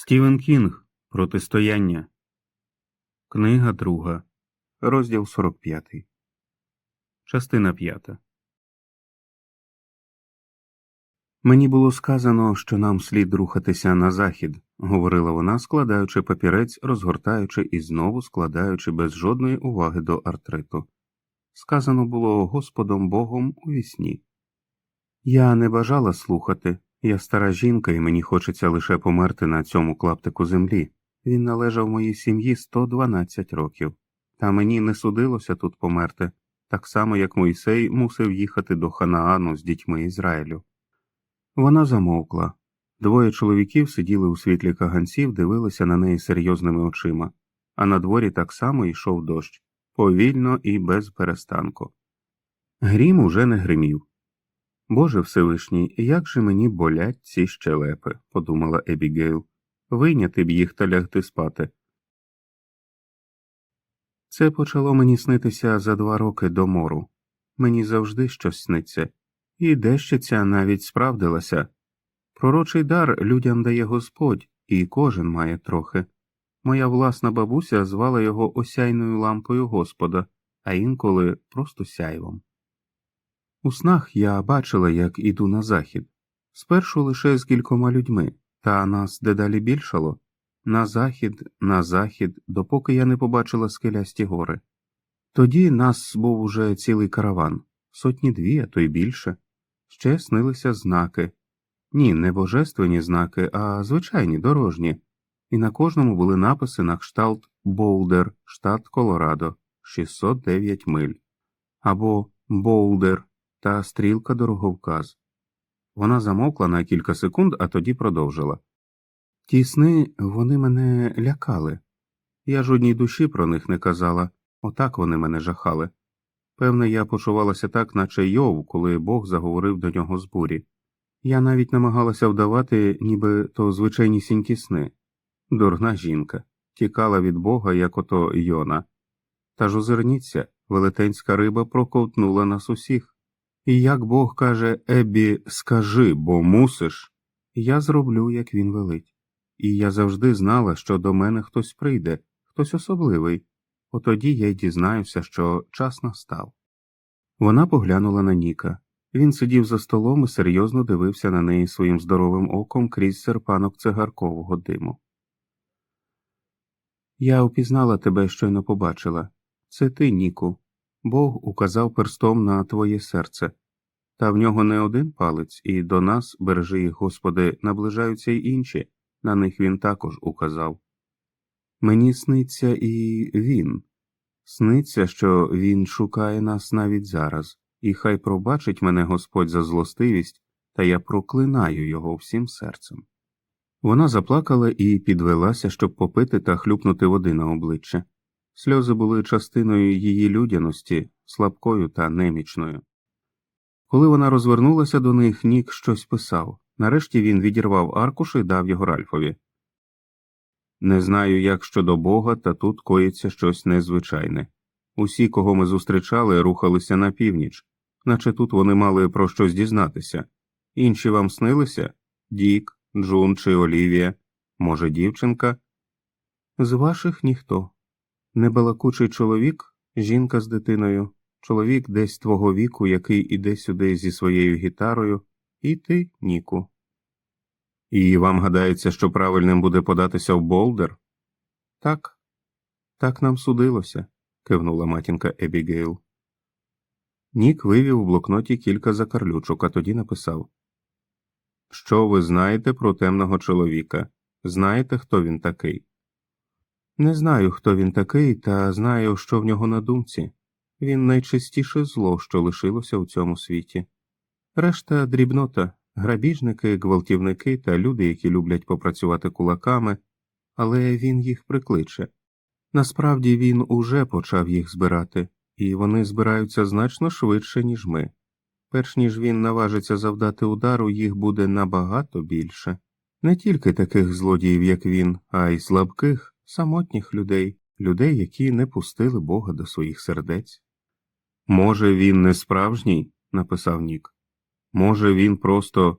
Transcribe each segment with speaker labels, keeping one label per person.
Speaker 1: Стівен Кінг Протистояння. Книга друга. Розділ 45. Частина 5. Мені було сказано, що нам слід рухатися на захід, говорила вона, складаючи папірець, розгортаючи і знову складаючи без жодної уваги до артриту. Сказано було Господом Богом у вісні. Я не бажала слухати. Я стара жінка, і мені хочеться лише померти на цьому клаптику землі. Він належав моїй сім'ї 112 років, та мені не судилося тут померти, так само як Мойсей мусив їхати до Ханаану з дітьми Ізраїлю. Вона замовкла. Двоє чоловіків сиділи у світлі каганців, дивилися на неї серйозними очима, а на дворі так само йшов дощ, повільно і без перестанку. Грім уже не гримів. Боже Всевишній, як же мені болять ці щелепи, подумала Ебігейл. Вийняти б їх та лягти спати. Це почало мені снитися за два роки до мору. Мені завжди щось сниться, і дещиця навіть справдилася. Пророчий дар людям дає Господь, і кожен має трохи. Моя власна бабуся звала його осяйною лампою Господа, а інколи просто сяйвом. У снах я бачила, як іду на захід, спершу лише з кількома людьми, та нас дедалі більшало на захід, на захід, допоки я не побачила скелясті гори. Тоді нас був уже цілий караван, сотні дві, а то й більше. Ще снилися знаки. Ні, не божественні знаки, а звичайні дорожні, і на кожному були написи на кшталт Болдер, штат Колорадо, 609 миль, або Болдер та стрілка дороговказ. Вона замовкла на кілька секунд, а тоді продовжила. Ті сни вони мене лякали. Я жодній душі про них не казала, отак вони мене жахали. Певне, я почувалася так, наче Йов, коли Бог заговорив до нього з бурі. Я навіть намагалася вдавати, ніби то звичайнісінькі сни. Дурна жінка, тікала від Бога, як ото Йона. Та ж озирніться, велетенська риба проковтнула нас усіх. І як Бог каже Еббі, скажи, бо мусиш, я зроблю, як він велить. І я завжди знала, що до мене хтось прийде, хтось особливий, отоді я й дізнаюся, що час настав. Вона поглянула на Ніка. Він сидів за столом і серйозно дивився на неї своїм здоровим оком крізь серпанок цигаркового диму. Я упізнала тебе, щойно побачила. Це ти, Ніку. Бог указав перстом на твоє серце. Та в нього не один палець, і до нас, бережи їх, Господи, наближаються й інші, на них він також указав. Мені сниться і він. Сниться, що він шукає нас навіть зараз, і хай пробачить мене Господь за злостивість, та я проклинаю його всім серцем. Вона заплакала і підвелася, щоб попити та хлюпнути води на обличчя. Сльози були частиною її людяності, слабкою та немічною. Коли вона розвернулася до них, Нік щось писав. Нарешті він відірвав аркуш і дав його Ральфові. Не знаю, як щодо Бога, та тут коїться щось незвичайне. Усі, кого ми зустрічали, рухалися на північ, наче тут вони мали про щось дізнатися. Інші вам снилися Дік, Джун чи Олівія, може, дівчинка? З ваших ніхто. Небалакучий чоловік, жінка з дитиною, чоловік десь твого віку, який іде сюди зі своєю гітарою, і ти, Ніку. І вам гадається, що правильним буде податися в Болдер? Так, так нам судилося, кивнула матінка Ебігейл. Нік вивів у блокноті кілька закарлючок, а тоді написав Що ви знаєте про темного чоловіка? Знаєте, хто він такий? Не знаю, хто він такий, та знаю, що в нього на думці. Він найчистіше зло, що лишилося у цьому світі. Решта дрібнота, грабіжники, гвалтівники та люди, які люблять попрацювати кулаками, але він їх прикличе. Насправді він уже почав їх збирати, і вони збираються значно швидше, ніж ми. Перш ніж він наважиться завдати удару, їх буде набагато більше. Не тільки таких злодіїв, як він, а й слабких, самотніх людей, людей, які не пустили Бога до своїх сердець. Може, він не справжній, написав Нік. Може, він просто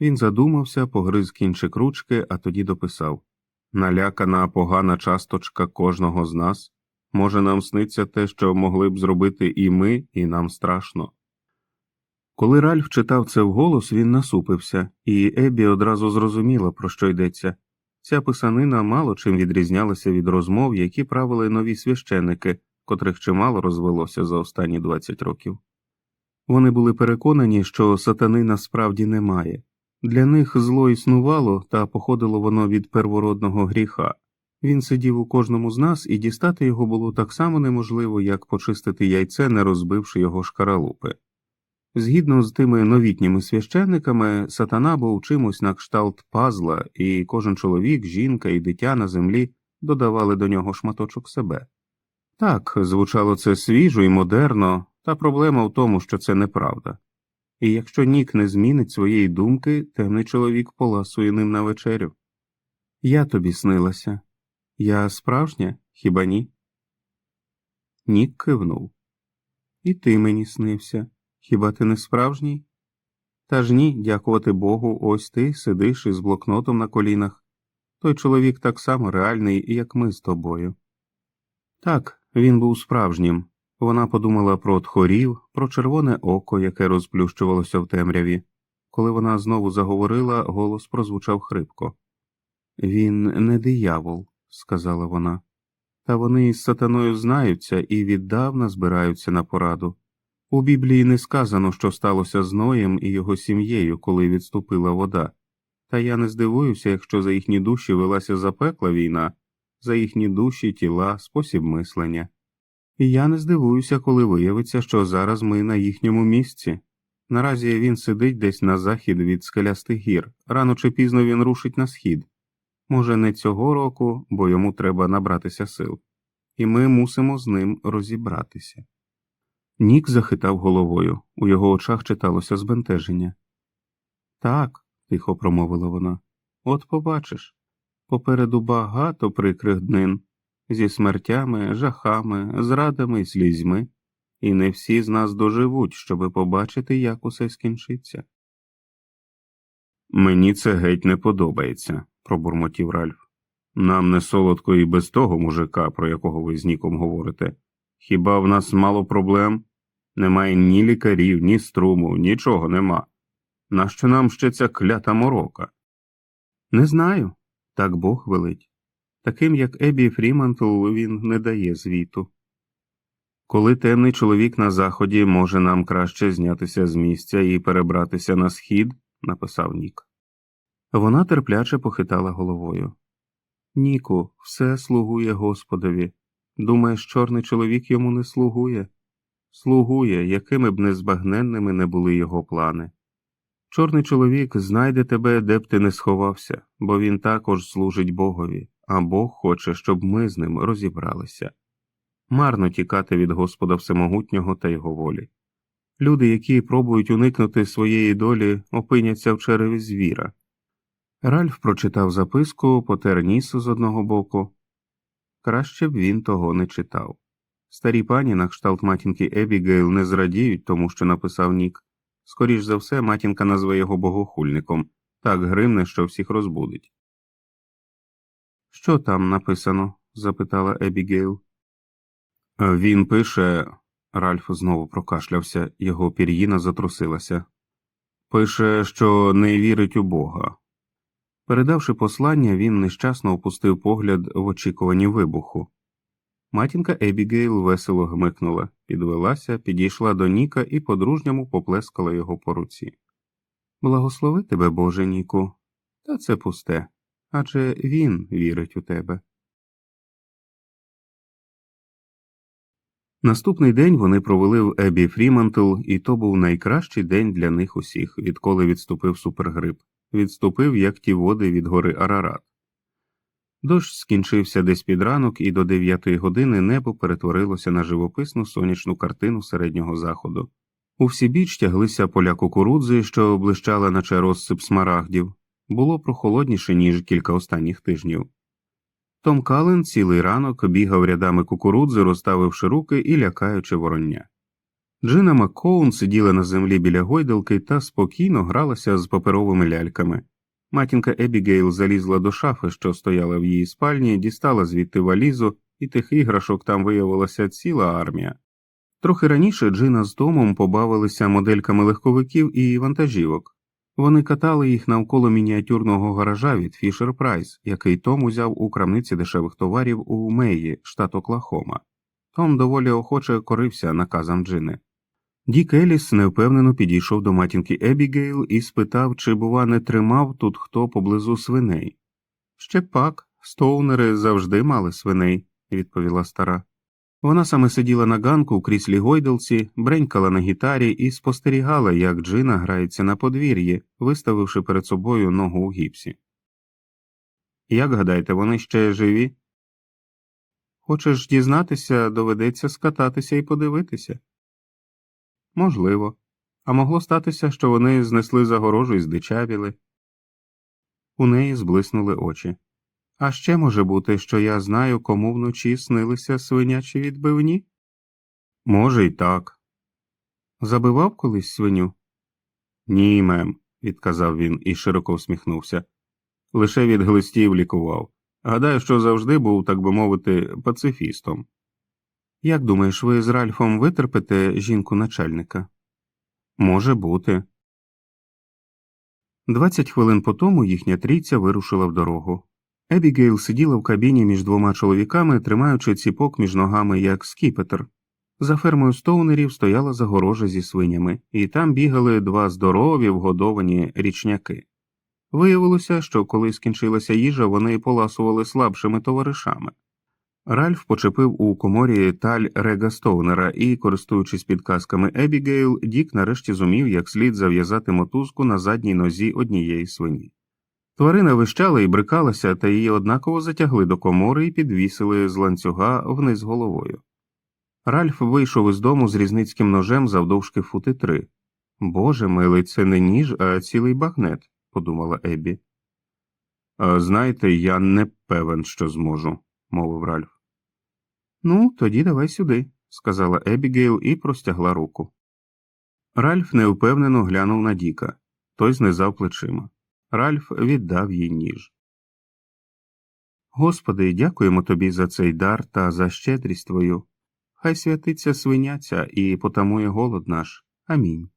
Speaker 1: Він задумався, погриз кінчик ручки, а тоді дописав Налякана погана часточка кожного з нас. Може, нам сниться те, що могли б зробити і ми, і нам страшно. Коли Ральф читав це вголос, він насупився, і Еббі одразу зрозуміла, про що йдеться. Ця писанина мало чим відрізнялася від розмов, які правили нові священики, котрих чимало розвелося за останні 20 років. Вони були переконані, що сатани насправді немає. Для них зло існувало, та походило воно від первородного гріха. Він сидів у кожному з нас, і дістати його було так само неможливо, як почистити яйце, не розбивши його шкаралупи. Згідно з тими новітніми священниками, сатана був чимось на кшталт пазла, і кожен чоловік, жінка і дитя на землі додавали до нього шматочок себе. Так, звучало це свіжо і модерно, та проблема в тому, що це неправда. І якщо Нік не змінить своєї думки, темний чоловік поласує ним на вечерю. Я тобі снилася. Я справжня, хіба ні? Нік кивнув. І ти мені снився. Хіба ти не справжній? Та ж ні, дякувати Богу, ось ти сидиш із блокнотом на колінах. Той чоловік так само реальний, як ми з тобою. Так, він був справжнім. Вона подумала про тхорів, про червоне око, яке розплющувалося в темряві. Коли вона знову заговорила, голос прозвучав хрипко. Він не диявол, сказала вона, та вони із сатаною знаються і віддавна збираються на пораду. У Біблії не сказано, що сталося з Ноєм і його сім'єю, коли відступила вода, та я не здивуюся, якщо за їхні душі велася запекла війна, за їхні душі, тіла, спосіб мислення. І я не здивуюся, коли виявиться, що зараз ми на їхньому місці. Наразі він сидить десь на захід від скелястих гір, рано чи пізно він рушить на схід. Може, не цього року, бо йому треба набратися сил, і ми мусимо з ним розібратися. Нік захитав головою, у його очах читалося збентеження. Так, тихо промовила вона, от побачиш. Попереду багато прикрих днин зі смертями, жахами, зрадами і слізьми, і не всі з нас доживуть, щоби побачити, як усе скінчиться. Мені це геть не подобається, пробурмотів Ральф. Нам не солодко і без того мужика, про якого ви з Ніком говорите. Хіба в нас мало проблем? Немає ні лікарів, ні струму, нічого нема. Нащо нам ще ця клята морока? Не знаю. Так Бог велить. Таким, як Ебі Фрімантл, він не дає звіту. Коли темний чоловік на заході може нам краще знятися з місця і перебратися на схід, написав Нік. Вона терпляче похитала головою. Ніку, все слугує Господові. Думаєш, чорний чоловік йому не слугує? Слугує, якими б незбагненними не були його плани. Чорний чоловік знайде тебе, де б ти не сховався, бо він також служить Богові, а Бог хоче, щоб ми з ним розібралися. Марно тікати від Господа Всемогутнього та його волі. Люди, які пробують уникнути своєї долі, опиняться в череві звіра. Ральф прочитав записку, потер ніс з одного боку. Краще б він того не читав. Старі пані на кшталт матінки Ебігейл не зрадіють тому, що написав Нік. Скоріш за все, матінка назве його богохульником, так гримне, що всіх розбудить. Що там написано? запитала Ебігейл. Він пише. Ральф знову прокашлявся, його пір'їна затрусилася. Пише, що не вірить у Бога. Передавши послання, він нещасно опустив погляд в очікуванні вибуху. Матінка Ебігейл весело гмикнула, підвелася, підійшла до Ніка і по-дружньому поплескала його по руці. Благослови тебе, Боже Ніку, та це пусте, адже він вірить у тебе. Наступний день вони провели в Ебі Фрімантл, і то був найкращий день для них усіх, відколи відступив супергрип. Відступив, як ті води від гори Арарат. Дощ скінчився десь під ранок, і до дев'ятої години небо перетворилося на живописну сонячну картину середнього заходу. У всі біч тяглися поля кукурудзи, що блищала наче розсип смарагдів, було прохолодніше, ніж кілька останніх тижнів. Том Кален цілий ранок бігав рядами кукурудзи, розставивши руки і лякаючи вороння. Джина Маккоун сиділа на землі біля гойдалки та спокійно гралася з паперовими ляльками. Матінка Ебігейл залізла до шафи, що стояла в її спальні, дістала звідти валізу, і тих іграшок там виявилася ціла армія. Трохи раніше Джина з Томом побавилися модельками легковиків і вантажівок. Вони катали їх навколо мініатюрного гаража від Fisher Price, який Том узяв у крамниці дешевих товарів у Меї, штат Оклахома. Том доволі охоче корився наказам Джини. Дік Еліс невпевнено підійшов до матінки Ебігейл і спитав, чи, бува, не тримав тут хто поблизу свиней. Ще пак, стоунери завжди мали свиней, відповіла стара. Вона саме сиділа на ганку у кріслі гойдалці, бренькала на гітарі і спостерігала, як Джина грається на подвір'ї, виставивши перед собою ногу у гіпсі. Як гадаєте, вони ще живі? Хочеш дізнатися, доведеться скататися і подивитися. Можливо. А могло статися, що вони знесли загорожу і здичавіли. У неї зблиснули очі. А ще може бути, що я знаю, кому вночі снилися свинячі відбивні? Може, й так. Забивав колись свиню? Ні, мем, відказав він і широко всміхнувся. Лише від глистів лікував. Гадаю, що завжди був, так би мовити, пацифістом. Як думаєш, ви з Ральфом витерпите жінку начальника? Може бути. Двадцять хвилин по тому їхня трійця вирушила в дорогу. Ебігейл сиділа в кабіні між двома чоловіками, тримаючи ціпок між ногами, як скіпетр. За фермою стоунерів стояла загорожа зі свинями, і там бігали два здорові вгодовані річняки. Виявилося, що коли скінчилася їжа, вони поласували слабшими товаришами. Ральф почепив у коморі таль Рега Стоунера і, користуючись підказками Ебігейл, Дік нарешті зумів як слід зав'язати мотузку на задній нозі однієї свині. Тварина вищала і брикалася, та її однаково затягли до комори і підвісили з ланцюга вниз головою. Ральф вийшов із дому з різницьким ножем завдовжки фути три. Боже милий, це не ніж, а цілий багнет, подумала Еббі. «А, Знаєте, я не певен, що зможу, мовив Ральф. Ну, тоді давай сюди, сказала Ебігейл і простягла руку. Ральф невпевнено глянув на Діка. Той знизав плечима. Ральф віддав їй ніж. Господи, дякуємо тобі за цей дар та за щедрість твою. Хай святиться свиняця і потамує голод наш. Амінь.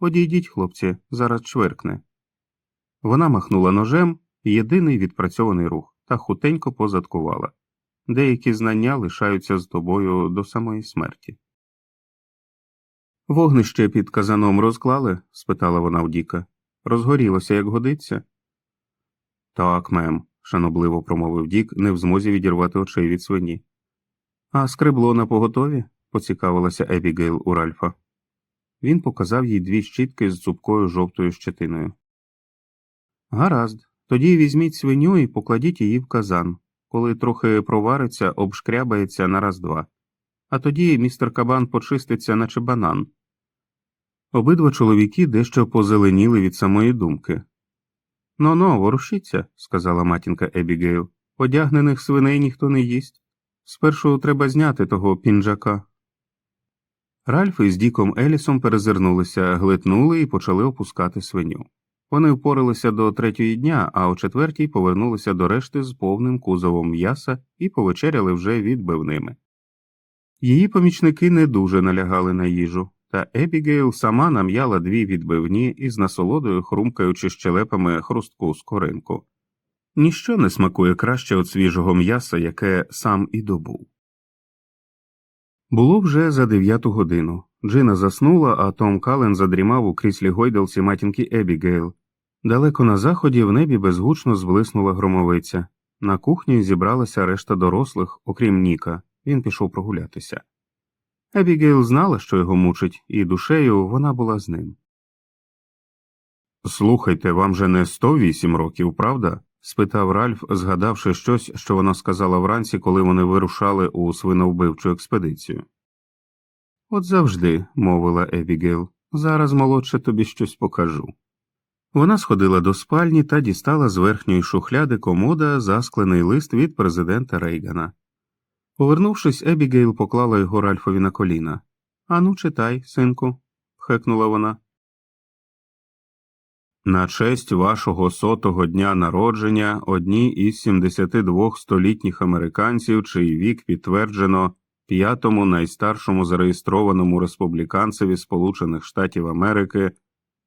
Speaker 1: Одійдіть, хлопці, зараз чверкне. Вона махнула ножем єдиний відпрацьований рух та хутенько позадкувала. Деякі знання лишаються з тобою до самої смерті. Вогнище під казаном розклали? спитала вона в Діка. Розгорілося, як годиться? Так, мем, шанобливо промовив Дік, не в змозі відірвати очей від свині. А скребло на поготові? поцікавилася Ебігейл у Ральфа. Він показав їй дві щітки з цупкою жовтою щетиною. Гаразд, тоді візьміть свиню і покладіть її в казан. Коли трохи провариться, обшкрябається на раз два. А тоді містер Кабан почиститься, наче банан. Обидва чоловіки дещо позеленіли від самої думки. Ну но, ворушіться, сказала матінка Ебігейл. Одягнених свиней ніхто не їсть. Спершу треба зняти того пінжака. Ральф із Діком Елісом перезирнулися, глитнули і почали опускати свиню. Вони впоралися до третьої дня, а о четвертій повернулися до решти з повним кузовом м'яса і повечеряли вже відбивними. Її помічники не дуже налягали на їжу, та Ебігейл сама нам'яла дві відбивні і з насолодою хрумкаючи щелепами хрустку скоринку. Ніщо не смакує краще від свіжого м'яса, яке сам і добув. Було вже за дев'яту годину. Джина заснула, а Том Кален задрімав у кріслі гойдалці матінки Ебігейл. Далеко на заході в небі безгучно зблиснула громовиця. На кухні зібралася решта дорослих, окрім Ніка, він пішов прогулятися. Ебігейл знала, що його мучить, і душею вона була з ним. Слухайте, вам же не 108 років, правда? спитав Ральф, згадавши щось, що вона сказала вранці, коли вони вирушали у свиновбивчу експедицію. От завжди, мовила Ебігейл, зараз молодше тобі щось покажу. Вона сходила до спальні та дістала з верхньої шухляди комода засклений лист від президента Рейгана. Повернувшись, Ебігейл поклала його Ральфові на коліна. Ану, читай, синку, хекнула вона. На честь вашого сотого дня народження одній із 72 столітніх американців, чий вік підтверджено п'ятому найстаршому зареєстрованому республіканцеві Сполучених Штатів Америки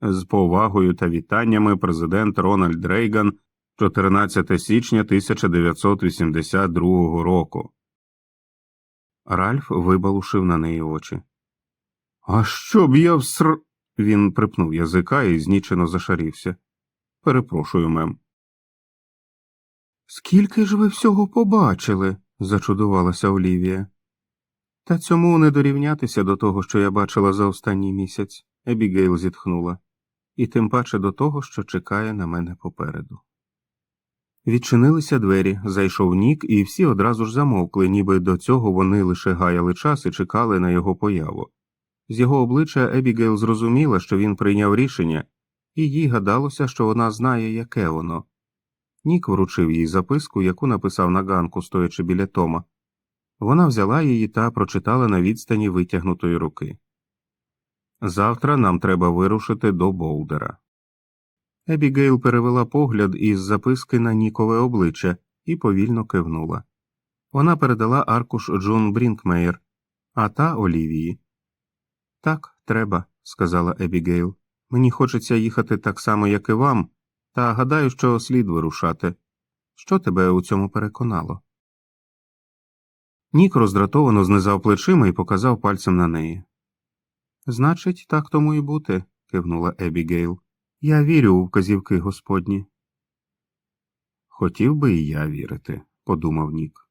Speaker 1: з повагою та вітаннями президент Рональд Рейган 14 січня 1982 року. Ральф вибалушив на неї очі. А що б я вср. Він припнув язика і знічено зашарівся. Перепрошую, мем. Скільки ж ви всього побачили? зачудувалася Олівія. Та цьому не дорівнятися до того, що я бачила за останній місяць, Ебігейл зітхнула, і тим паче до того, що чекає на мене попереду. Відчинилися двері, зайшов Нік, і всі одразу ж замовкли, ніби до цього вони лише гаяли час і чекали на його появу. З його обличчя Ебігейл зрозуміла, що він прийняв рішення, і їй гадалося, що вона знає, яке воно. Нік вручив їй записку, яку написав на ганку, стоячи біля Тома. Вона взяла її та прочитала на відстані витягнутої руки. Завтра нам треба вирушити до Болдера. Ебігейл перевела погляд із записки на Нікове обличчя і повільно кивнула. Вона передала аркуш Джон Брінкмейер, а та Олівії. Так, треба, сказала Ебігейл. Мені хочеться їхати так само, як і вам, та гадаю, що слід вирушати. Що тебе у цьому переконало? Нік роздратовано знизав плечима і показав пальцем на неї. Значить, так тому і бути, кивнула Ебігейл. Я вірю у вказівки господні. Хотів би і я вірити, подумав Нік.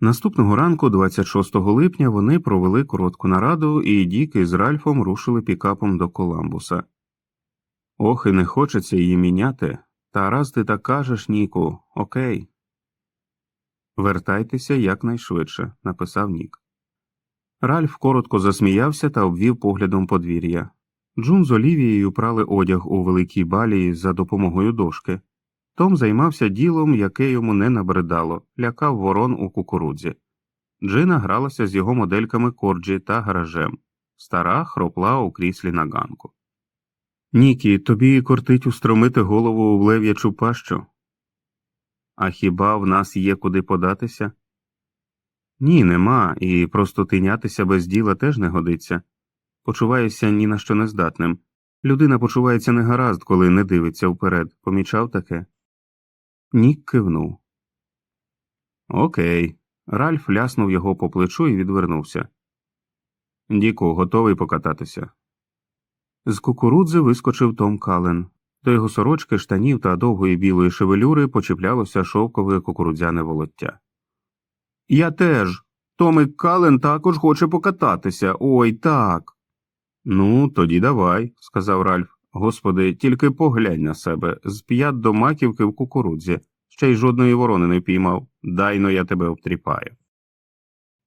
Speaker 1: Наступного ранку, 26 липня, вони провели коротку нараду, і Діки з Ральфом рушили пікапом до Коламбуса. Ох, і не хочеться її міняти. Та раз ти так кажеш, Ніку, окей. Вертайтеся якнайшвидше, написав Нік. Ральф коротко засміявся та обвів поглядом подвір'я. Джун з Олівією прали одяг у великій балії за допомогою дошки. Том займався ділом, яке йому не набридало, лякав ворон у кукурудзі. Джина гралася з його модельками корджі та гаражем. Стара хропла у кріслі на ганку. Нікі, тобі кортить устромити голову в лев'ячу пащу. А хіба в нас є куди податися? Ні, нема, і просто тинятися без діла теж не годиться. Почуваєшся ні на що нездатним. Людина почувається негаразд, коли не дивиться вперед. Помічав таке? Нік кивнув. Окей. Ральф ляснув його по плечу і відвернувся. Діку, готовий покататися. З кукурудзи вискочив Том Кален. До його сорочки, штанів та довгої білої шевелюри почіплялося шовкове кукурудзяне волоття. Я теж. Томик Кален також хоче покататися. Ой так. Ну, тоді давай, сказав Ральф. Господи, тільки поглянь на себе з п'ят до маківки в кукурудзі, ще й жодної ворони не піймав. Дайно я тебе обтріпаю.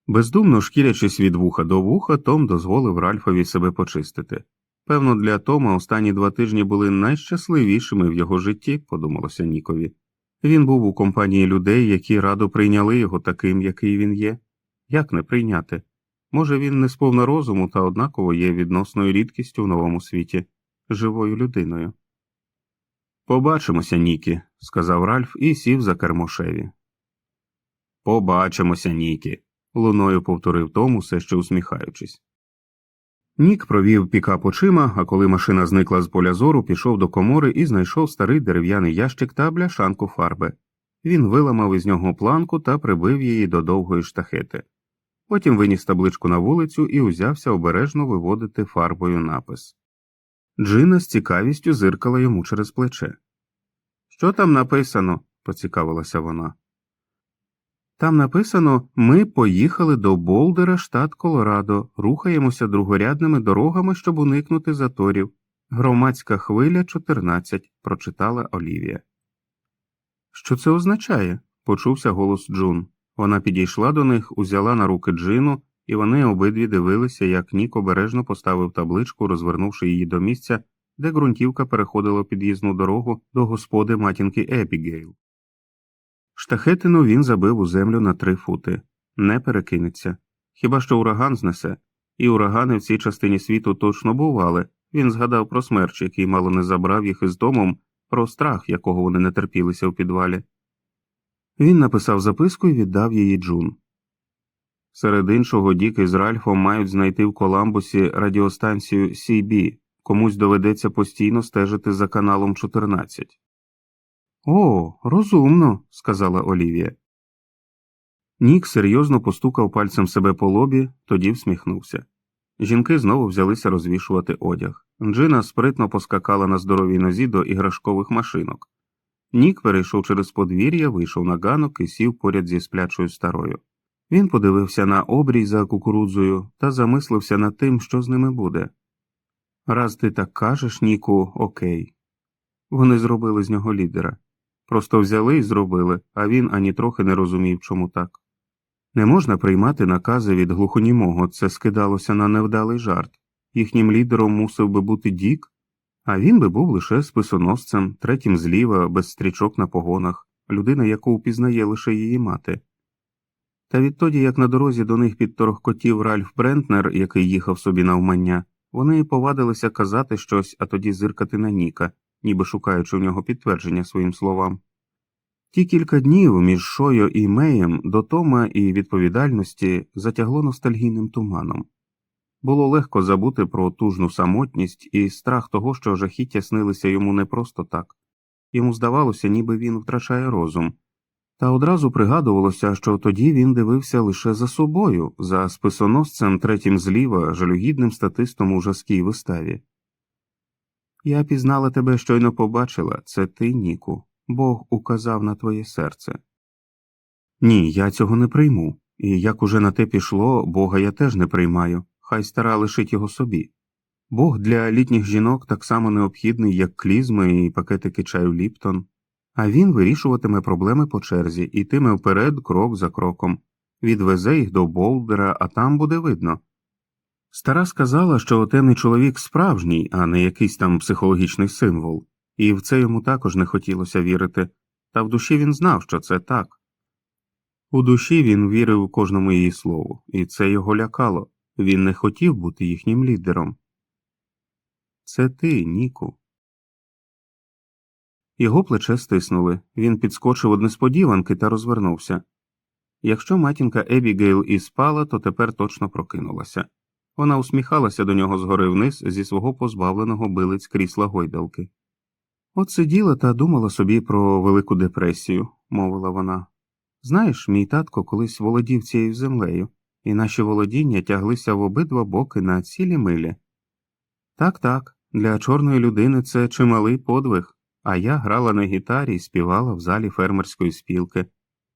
Speaker 1: Бездумно шкірячись від вуха до вуха, Том дозволив Ральфові себе почистити. Певно, для Тома останні два тижні були найщасливішими в його житті, подумалося Нікові. Він був у компанії людей, які радо прийняли його таким, який він є. Як не прийняти? Може, він не сповна розуму та однаково є відносною рідкістю в новому світі, живою людиною. Побачимося, Нікі, сказав Ральф і сів за кермошеві. Побачимося, Нікі, луною повторив Том, усе ще усміхаючись. Нік провів пікап очима, а коли машина зникла з поля зору, пішов до комори і знайшов старий дерев'яний ящик та бляшанку фарби. Він виламав із нього планку та прибив її до довгої штахети. Потім виніс табличку на вулицю і узявся обережно виводити фарбою напис. Джина з цікавістю зиркала йому через плече. Що там написано? поцікавилася вона. Там написано Ми поїхали до Болдера, штат Колорадо, рухаємося другорядними дорогами, щоб уникнути заторів. Громадська хвиля 14», – прочитала Олівія. Що це означає? почувся голос Джун. Вона підійшла до них, узяла на руки Джину, і вони обидві дивилися, як Нік обережно поставив табличку, розвернувши її до місця, де ґрунтівка переходила під'їзну дорогу до господи матінки Епігейл. Штахетину він забив у землю на три фути, не перекинеться. Хіба що ураган знесе, і урагани в цій частині світу точно бували. Він згадав про смерч, який мало не забрав їх із домом, про страх, якого вони не терпілися у підвалі. Він написав записку і віддав її Джун. Серед іншого, Дік із Ральфом мають знайти в Коламбусі радіостанцію CB, комусь доведеться постійно стежити за каналом 14. О, розумно, сказала Олівія. Нік серйозно постукав пальцем себе по лобі, тоді всміхнувся. Жінки знову взялися розвішувати одяг. Джина спритно поскакала на здоровій нозі до іграшкових машинок. Нік перейшов через подвір'я, вийшов на ганок і сів поряд зі сплячою старою. Він подивився на обрій за кукурудзою та замислився над тим, що з ними буде. Раз ти так кажеш, Ніку, окей. Вони зробили з нього лідера. Просто взяли і зробили, а він ані трохи не розумів, чому так. Не можна приймати накази від глухонімого, це скидалося на невдалий жарт. Їхнім лідером мусив би бути Дік, а він би був лише списоносцем, третім зліва, без стрічок на погонах, людина, яку впізнає лише її мати. Та відтоді, як на дорозі до них підторохкотів Ральф Брентнер, який їхав собі навмання, вони повадилися казати щось, а тоді зиркати на Ніка, ніби шукаючи в нього підтвердження своїм словам. Ті кілька днів між Шою і Меєм до Тома і відповідальності затягло ностальгійним туманом. Було легко забути про тужну самотність і страх того, що жахіття снилися йому не просто так йому здавалося, ніби він втрачає розум, та одразу пригадувалося, що тоді він дивився лише за собою, за списоносцем третім зліва, жалюгідним статистом у жаскій виставі. Я пізнала тебе щойно побачила, це ти, Ніку. Бог указав на твоє серце. Ні, я цього не прийму, і як уже на те пішло, Бога я теж не приймаю, хай стара лишить його собі. Бог для літніх жінок так само необхідний, як клізми і пакетики чаю Ліптон, а він вирішуватиме проблеми по черзі, ітиме вперед крок за кроком, відвезе їх до Болдера, а там буде видно. Стара сказала, що темний чоловік справжній, а не якийсь там психологічний символ і в це йому також не хотілося вірити, та в душі він знав, що це так. У душі він вірив кожному її слову, і це його лякало він не хотів бути їхнім лідером. Це ти, Ніку. Його плече стиснули. Він підскочив од несподіванки та розвернувся. Якщо матінка Ебігейл і спала, то тепер точно прокинулася. Вона усміхалася до нього згори вниз зі свого позбавленого билиць крісла гойдалки. От сиділа та думала собі про Велику депресію, мовила вона. Знаєш, мій татко колись володів цією землею, і наші володіння тяглися в обидва боки на цілі милі. Так, так, для чорної людини це чималий подвиг, а я грала на гітарі і співала в залі фермерської спілки.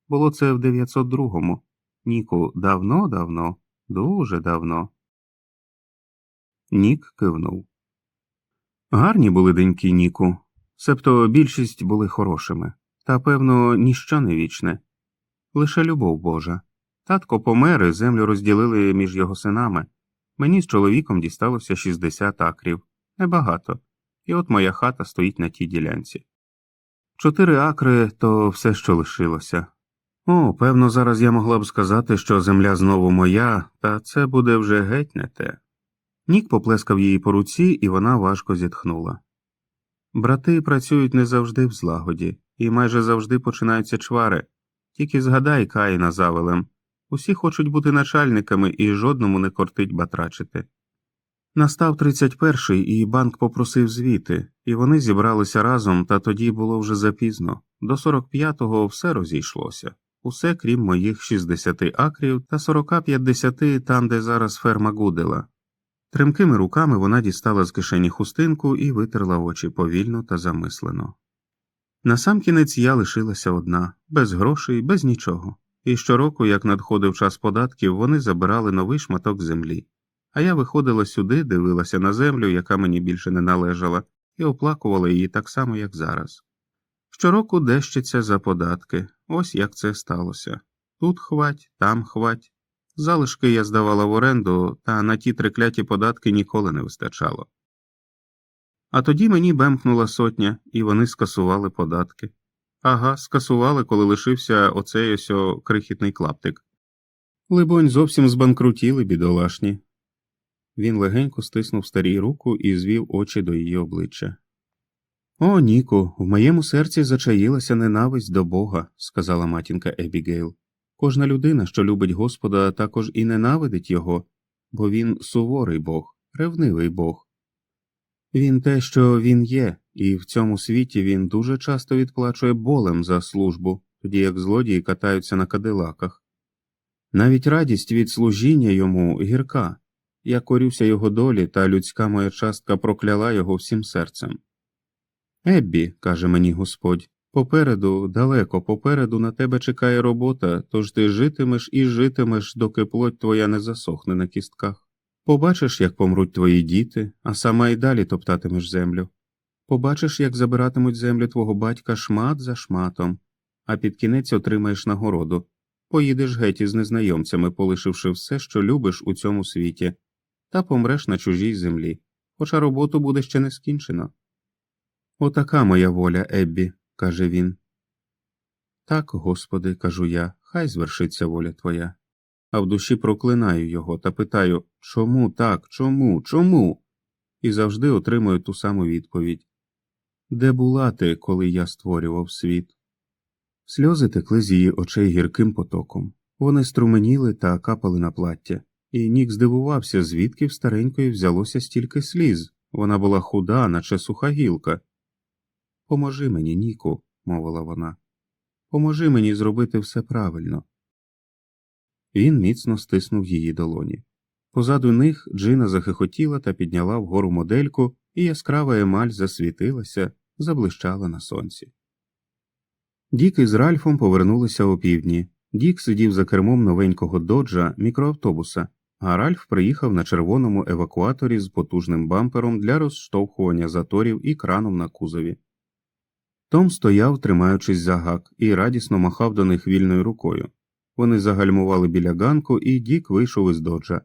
Speaker 1: Було це в 902-му. Ніку, давно, давно, дуже давно. Нік кивнув. Гарні були деньки, Ніку. Себто більшість були хорошими, та, певно, ніщо не вічне, лише любов Божа. Татко помер і землю розділили між його синами. Мені з чоловіком дісталося 60 акрів, небагато, і от моя хата стоїть на тій ділянці. Чотири акри то все, що лишилося. О, певно, зараз я могла б сказати, що земля знову моя, та це буде вже геть не те. Нік поплескав її по руці, і вона важко зітхнула. Брати працюють не завжди в злагоді, і майже завжди починаються чвари. Тільки згадай Каїна завелем усі хочуть бути начальниками і жодному не кортить батрачити. Настав 31-й, і банк попросив звіти, і вони зібралися разом, та тоді було вже запізно. До 45-го все розійшлося, усе крім моїх 60 акрів та 40-50 там, де зараз ферма Гудела. Тремкими руками вона дістала з кишені хустинку і витерла очі повільно та замислено. Насамкінець я лишилася одна, без грошей, без нічого, і щороку, як надходив час податків, вони забирали новий шматок землі. А я виходила сюди, дивилася на землю, яка мені більше не належала, і оплакувала її так само, як зараз. Щороку дещиться за податки, ось як це сталося тут хвать, там хвать. Залишки я здавала в оренду, та на ті трикляті податки ніколи не вистачало. А тоді мені бемкнула сотня, і вони скасували податки. Ага, скасували, коли лишився оцей ось крихітний клаптик. Либонь, зовсім збанкрутіли, бідолашні. Він легенько стиснув старій руку і звів очі до її обличчя. О, Ніку, в моєму серці зачаїлася ненависть до Бога, сказала матінка Ебігейл. Кожна людина, що любить Господа, також і ненавидить його, бо він суворий Бог, ревнивий Бог. Він те, що він є, і в цьому світі він дуже часто відплачує болем за службу, тоді як злодії катаються на кадилаках. Навіть радість від служіння йому гірка. Я корюся його долі, та людська моя частка прокляла його всім серцем. Еббі, каже мені Господь, попереду, далеко попереду на тебе чекає робота, тож ти житимеш і житимеш, доки плоть твоя не засохне на кістках. Побачиш, як помруть твої діти, а сама й далі топтатимеш землю. Побачиш, як забиратимуть землю твого батька шмат за шматом, а під кінець отримаєш нагороду. Поїдеш геть із незнайомцями, полишивши все, що любиш у цьому світі, та помреш на чужій землі, хоча роботу буде ще не скінчено. Отака моя воля, Еббі, каже він. Так, Господи, кажу я, хай звершиться воля твоя. А в душі проклинаю його та питаю чому так, чому, чому? І завжди отримую ту саму відповідь Де була ти, коли я створював світ? Сльози текли з її очей гірким потоком. Вони струменіли та капали на плаття, і Нік здивувався, звідки в старенької взялося стільки сліз. Вона була худа, наче суха гілка. Поможи мені, Ніку, мовила вона. Поможи мені зробити все правильно. Він міцно стиснув її долоні. Позаду них Джина захихотіла та підняла вгору модельку, і яскрава емаль засвітилася, заблищала на сонці. Дік із Ральфом повернулися опівдні. Дік сидів за кермом новенького доджа мікроавтобуса, а Ральф приїхав на червоному евакуаторі з потужним бампером для розштовхування заторів і краном на кузові. Том стояв, тримаючись за гак, і радісно махав до них вільною рукою. Вони загальмували біля ганку, і Дік вийшов із доджа.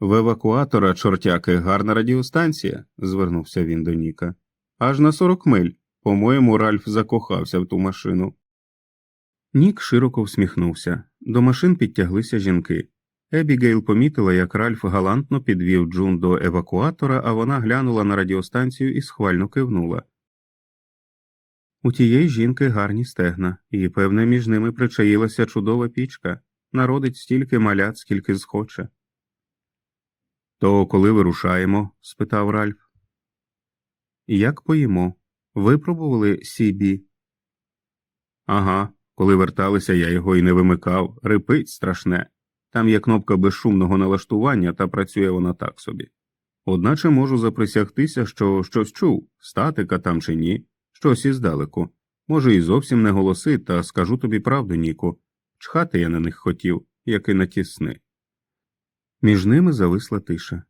Speaker 1: В евакуатора, чортяки, гарна радіостанція, звернувся він до Ніка. Аж на сорок миль. По-моєму, Ральф закохався в ту машину. Нік широко всміхнувся. До машин підтяглися жінки. Ебігейл помітила, як Ральф галантно підвів Джун до евакуатора, а вона глянула на радіостанцію і схвально кивнула. У тієї жінки гарні стегна, і, певне, між ними причаїлася чудова пічка, народить стільки малят, скільки схоче. То коли вирушаємо? спитав Ральф. Як поїмо? Випробували Сібі? Ага, коли верталися, я його і не вимикав. Рипить страшне. Там є кнопка безшумного налаштування, та працює вона так собі. Одначе можу заприсягтися, що щось чув, статика там чи ні, щось іздалеку. Може, і зовсім не голоси, та скажу тобі правду, Ніку. Чхати я на них хотів, як і на ті сни. Між ними зависла тиша.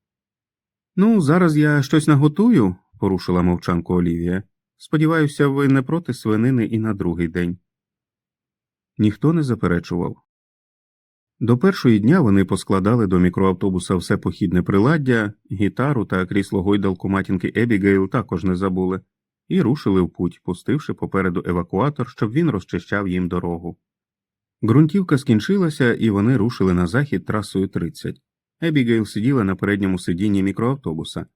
Speaker 1: Ну, зараз я щось наготую, порушила мовчанку Олівія. Сподіваюся, ви не проти свинини і на другий день. Ніхто не заперечував. До першої дня вони поскладали до мікроавтобуса все похідне приладдя, гітару та крісло гойдалку матінки Ебігейл також не забули, і рушили в путь, пустивши попереду евакуатор, щоб він розчищав їм дорогу. Ґрунтівка скінчилася, і вони рушили на захід трасою 30. Ебігейл сиділа на передньому сидінні мікроавтобуса.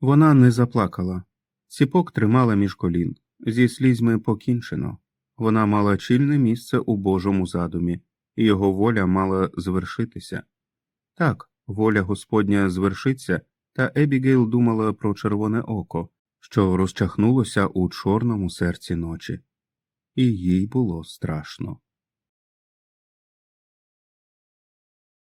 Speaker 1: Вона не заплакала. Ціпок тримала між колін. Зі слізьми покінчено. Вона мала чільне місце у Божому задумі, і його воля мала звершитися. Так, воля Господня звершиться, та Ебігейл думала про червоне око, що розчахнулося у чорному серці ночі, і їй було страшно.